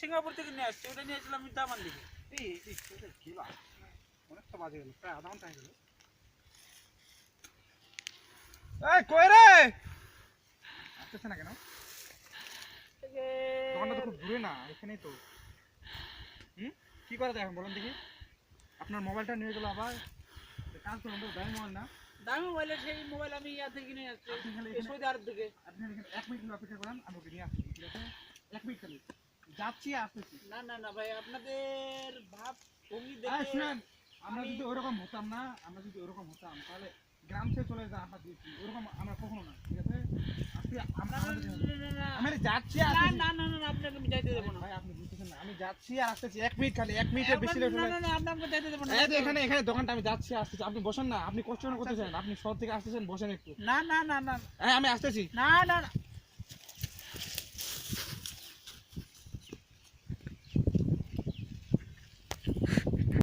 Singapore থেকে নেক্সটও নেছিল আমি দামানলি এই কিলা ওরে কত বাজে এটা আদান তাই গেল এই কোইরে আস্তে শোনা কেন দোকানটা তো খুব দূরে না এখনেই তো হুম কি করে দেখান বলেন দেখি আপনার মোবাইলটা নিয়ে গেল আবার কাজ করুন ভাই মোবাইল না দামো ওয়ালেট সেই মোবাইল আমি ইয়া থেকে নিয়ে আছে এই সোজা আর দিকে আপনি এক মিনিট অপেক্ষা করুন আমি ওদিকে যাচ্ছি এক মিনিট কেবল যাচ্ছি আসতেছি না না না ভাই আপনাদের ভাব ভঙ্গি দেখে আমরা যদি ওরকম হতাম না আমরা যদি ওরকম হতাম তাহলে গ্রাম থেকে চলে আমরা দিয়েছি ওরকম আমরা কখনো না ঠিক আছে আপনি আমরা আমি যাচ্ছি না না না না আপনাকে আমি যাইতে দেব না ভাই আপনি বুঝতেছেন না আমি যাচ্ছি আর আসতেছি এক মিনিট খালি এক মিনিটের বেশি লেট না না আপনি যাইতে দেব না এই এখানে এখানে দোকানটা আমি যাচ্ছি আসতেছি আপনি বসেন না আপনি কষ্ট করতেছেন আপনি শহর থেকে আসতেছেন বসেন একটু না না না না আমি আসতেছি না না